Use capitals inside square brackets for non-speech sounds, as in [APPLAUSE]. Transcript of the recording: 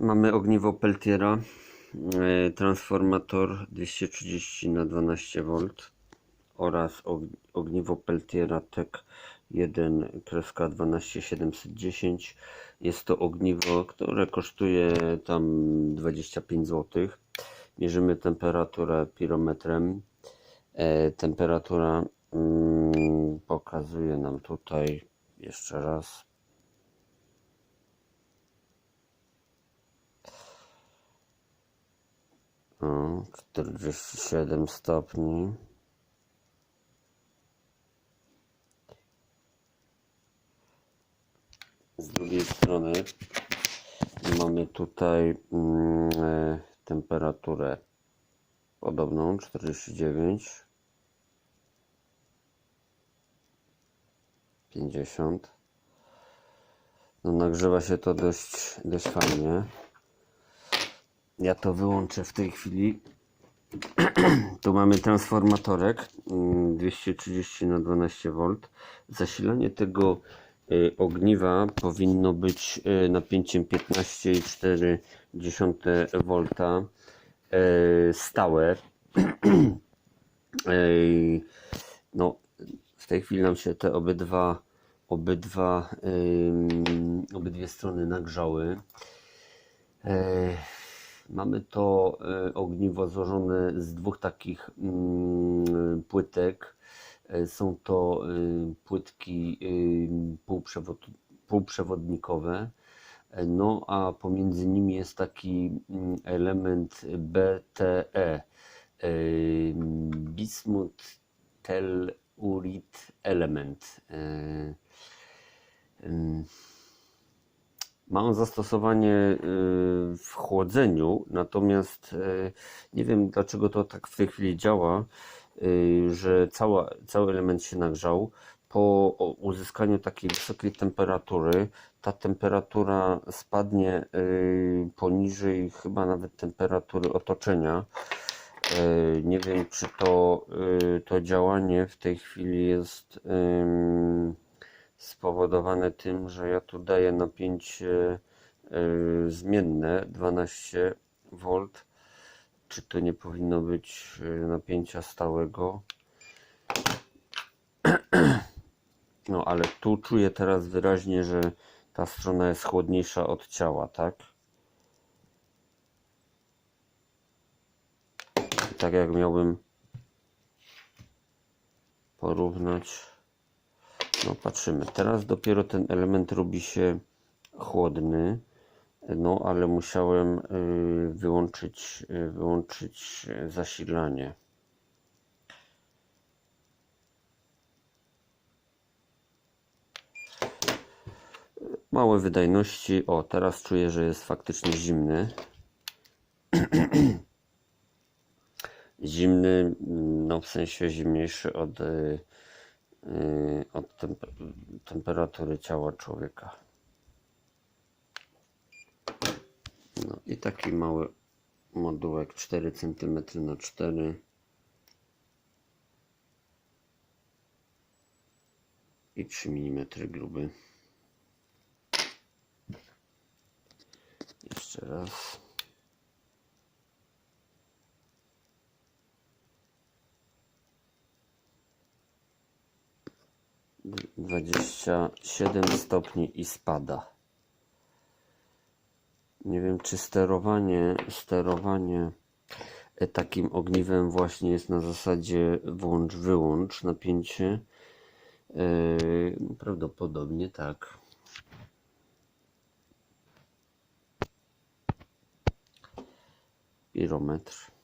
Mamy ogniwo Peltiera, e, transformator 230 na 12 V oraz og- ogniwo Peltiera TEC 1 kreska 12710. Jest to ogniwo, które kosztuje tam 25 zł. Mierzymy temperaturę pirometrem. E, temperatura mm, pokazuje nam tutaj jeszcze raz 47 stopni. Z drugiej strony mamy tutaj mm, e, temperaturę podobną 49 50 no nagrzewa się to dość, dość fajnie ja to wyłączę w tej chwili. [CLEARS THROAT] Tu mamy transformatorek mm, 230 na 12 V. Zasilanie tego y, ogniwa powinno być y, napięciem 15,4 V y, stałe. [CLEARS THROAT] No, w tej chwili nam się te obydwa, obydwa, obydwie strony nagrzały. Mamy to e, ogniwo złożone z dwóch takich mm, płytek. E, Są to e, płytki półprzewod, półprzewodnikowe. No a pomiędzy nimi jest taki mm, element BTE. Bismuth tellurid element. Ma on zastosowanie y, w chłodzeniu, natomiast y, nie wiem dlaczego to tak w tej chwili działa, y, że cała, cały element się nagrzał. Po uzyskaniu takiej wysokiej temperatury, ta temperatura spadnie poniżej chyba nawet temperatury otoczenia. Nie wiem, czy to, to działanie w tej chwili jest spowodowane tym, że ja tu daję napięcie y, zmienne 12 V. Czy to nie powinno być y, napięcia stałego? [CLEARS THROAT] No, ale tu czuję teraz wyraźnie, że ta strona jest chłodniejsza od ciała, tak? Tak jak miałbym porównać. No patrzymy. Teraz dopiero ten element robi się chłodny. No ale musiałem y, wyłączyć, y, wyłączyć y, zasilanie. Małe wydajności. O, teraz czuję, że jest faktycznie zimny. [CLEARS THROAT] Zimny, no w sensie zimniejszy od, od temp temperatury ciała człowieka. No i taki mały modułek 4 cm na 4 i 3 mm gruby. Jeszcze raz. Dwadzieścia siedem stopni i spada. Nie wiem, czy sterowanie, sterowanie e, takim ogniwem właśnie jest na zasadzie włącz-wyłącz napięcie. Yy, prawdopodobnie tak. Pirometr.